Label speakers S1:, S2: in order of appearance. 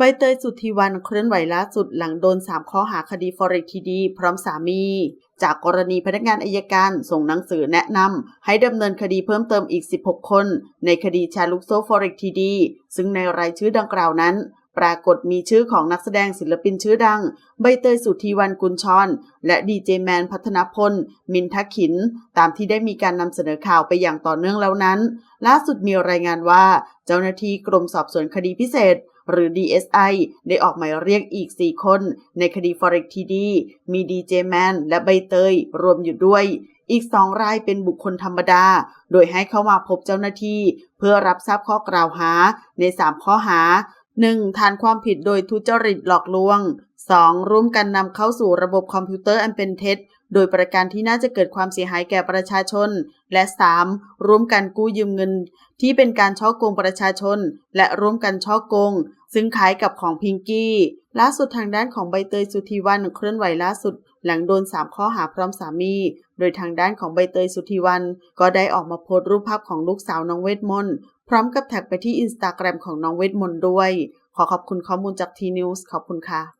S1: ใบเตยสุทธิวันเคลื่อนไหวล่าสุดหลังโดน 3 ข้อหาคดี Forex TD พร้อมสามี จากกรณีพนักงานอายการส่งหนังสือแนะนำให้ดำเนินคดีเพิ่มเติมอีก 16 คน ในคดีแชาลุกโซ Forex TD ซึ่งในรายชื่อดังกล่าวนั้น ปรากฏมีชื่อของนักแสดงศิลปินชื่อดัง ใบเตยสุทธิวันกุลชร และดีเจแมนพัฒนพล มินทักขิน ตามที่ได้มีการนำเสนอข่าวไปอย่างต่อเนื่องแล้วนั้น ล่าสุดมีรายงานว่า เจ้าหน้าที่กรมสอบสวนคดีพิเศษ หรือ DSI ได้ออกหมายเรียกอีก 4 คน ในคดี Forex TD มีดีเจแมนและใบเตย รวมอยู่ด้วย อีก2รายเป็นบุคคลธรรมดา โดยให้เข้ามาพบเจ้าหน้าที่ เพื่อรับทราบข้อกล่าวหาใน 3 ข้อหา 1. ฐานความผิดโดยทุจริตหลอกลวง 2. ร่วมกันนำเข้าสู่ระบบคอมพิวเตอร์อันเป็นเท็จ โดยประการที่น่าจะเกิดความเสียหายแก่ประชาชน และ 3. ร่วมกันกู้ยืมเงิน ที่เป็นการช่อโกงประชาชน และร่วมกันช่อโกง ซึ่งคล้ายกับของพิงกี้ล่าสุดทางด้านของใบเตยสุธีวันเคลื่อนไหวล่าสุด หลังโดน 3 ข้อหาพร้อมสามี โดยทางด้านของใบเตยสุธีวัน ก็ได้ออกมาโพสต์รูปภาพของลูกสาวน้องเวทมนต์พร้อมกับแท็กไปที่อินสตาแกรมของน้องเวทมนต์ด้วย ขอขอบคุณข้อมูลจากทีนิวส์ขอบคุณค่ะ